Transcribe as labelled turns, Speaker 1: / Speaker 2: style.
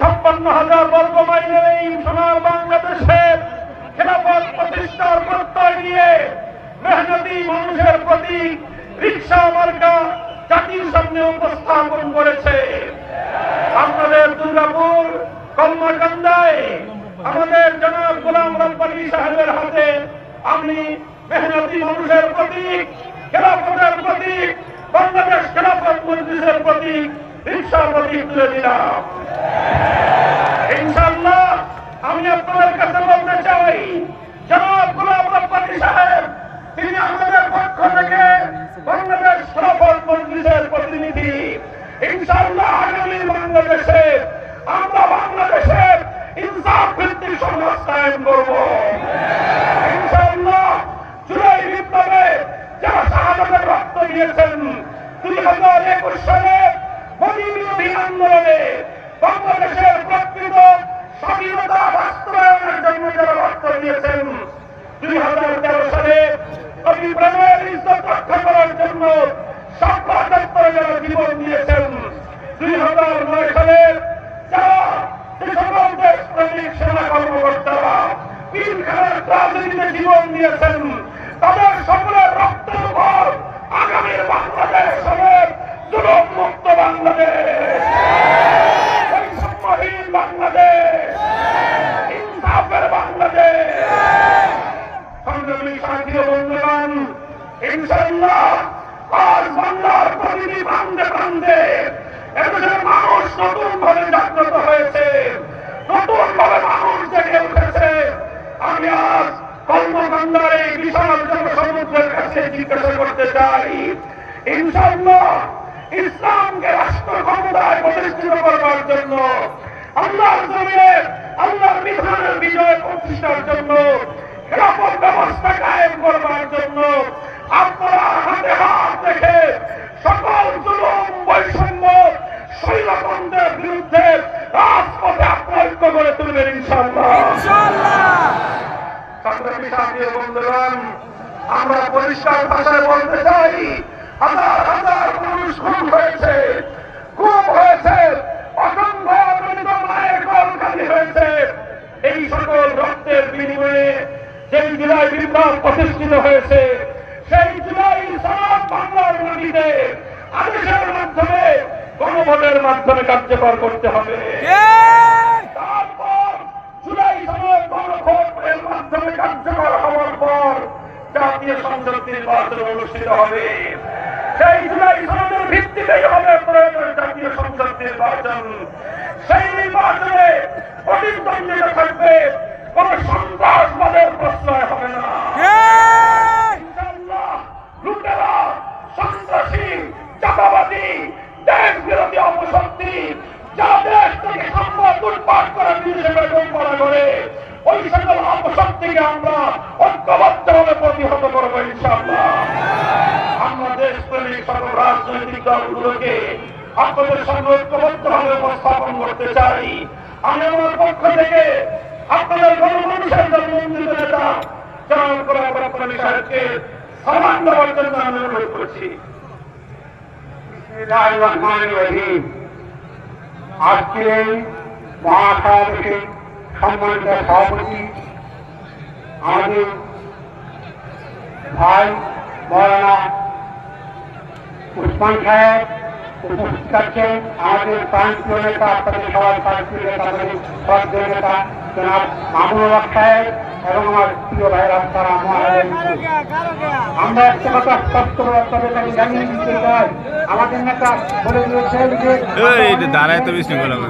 Speaker 1: ছাপ্পান্ন হাজার বর্গ মাইলের এই সোনার বাংলাদেশের খেলাফত প্রতিষ্ঠার প্রত্যয় নিয়ে মেহনতি মানুষের প্রতি রিক্সা মার্কা জাতির সামনে উপস্থাপন করেছে। আপনাদের দুর্গাপুর কম্মাকান্দায় আমাদের জনাব গোলাম রব্বানি সাহেবের হাতে আমি মেহনতি মানুষের প্রতীক খেলাফতের প্রতীক, বাংলাদেশ খেলাফত মজলিসের প্রতীক প্রতীক তুলে দিলাম। ইনশাআল্লাহ আমি আপনাদের কাছে বলতে চাই, জনাব গোলাম রব্বানি সাহেব, তিনি আমাদের পক্ষ থেকে বাংলাদেশ খেলাফত মজলিসের প্রতিনিধি। ইনশাআল্লাহ আগামী বাংলাদেশে আমরা বাংলাদেশের ইনসাফ ভিত্তিক সমাজ কায়েম করব ইনশাআল্লাহ জুলাই বিপ্লবে যারা শাহাদাতের রক্ত দিয়েছেন দুই হাজার একুশ সালে মোদী বিরোধী আন্দোলনে বাংলাদেশের প্রকৃত স্বাধীনতা যারা রক্ত দিয়েছেন। দুই হাজার তেরো সালে কবি প্রেমের ইজ্জত রক্ষা করার জন্য সাপ্তাহাত্তরে যারা জীবন দিয়েছেন দুই হাজার নয় সালে যারা সকল দেশপ্রেমিক সেনা কর্মকর্তারা জীবন দিয়েছেন তাদের সকলের রক্তের উপর আগামীর বাংলাদেশ হবে জুলুম মুক্ত বাংলাদেশ বৈষম্যহীন বাংলাদেশ ইনসাফের বাংলাদেশ সংগ্রামী সাথী ও বন্ধুগণ এই বিশাল ইনশাআল্লাহ ইসলামকে রাষ্ট্র ক্ষমতায় প্রতিষ্ঠিত করবার জন্য আল্লাহর জমিনে আল্লাহর বিধানের বিজয় প্রতিষ্ঠার জন্য খেলাফত ব্যবস্থা কায়েম করবার জন্য আপনারা হাতে হাত রেখে সকল জুলুম বৈষম্য শৈলতন্ত্রের বিরুদ্ধে রাজপথে আপনার ঐক্য করে তুলবেন ইনশাআল্লাহ আমরা পরিষ্কার ভাষায় বলতে চাই, হাজার হাজার মানুষ খুন হয়েছে, খুব হয়েছে হয়েছে। এই সকল রক্তের বিনিময়ে যেই জুলাই বিপ্লব প্রতিষ্ঠিত হয়েছে, সেই জুলাই সমাজ বাংলার মাটিতে আদেশের মাধ্যমে, গণভোটের মাধ্যমে কার্যকর করতে হবে তারপর জুলাই সমাজ গণভোটের মাধ্যমে কার্যকর হওয়ার পর জাতীয় সংসদ নির্বাচন অনুষ্ঠিত হবে। সেই জুলাই সমাজের ভিত্তিতেই হবে প্রয়োজন জাতীয় সংসদ নির্বাচন। সেই নির্বাচনে প্রতিদ্বন্দ্বিতা থাকবে। দলগুলোকে আপনাদের সঙ্গে ঐক্যবদ্ধভাবে উপস্থাপন করতে চাই। আমি আমার পক্ষ থেকে আপনাদের গণমানুষের জন্মন্দিত নেতা
Speaker 2: সভাপতি, আমাদের ভাই উসমান সাহেব উপস্থিত আছেন। আমাদের প্রান্তীয় নেতা, আপনাদের সবার প্রান্তীয় নেতা, আমাদের নেতা, জনাব হক সাহেব এবং আমার প্রিয় ভাই আপনারা আমরা একটা কথা স্পষ্ট আপনাদের জানিয়ে দিতে চাই। আমাদের নেতা বলে দিয়েছেন যে
Speaker 3: দাঁড়ায় তো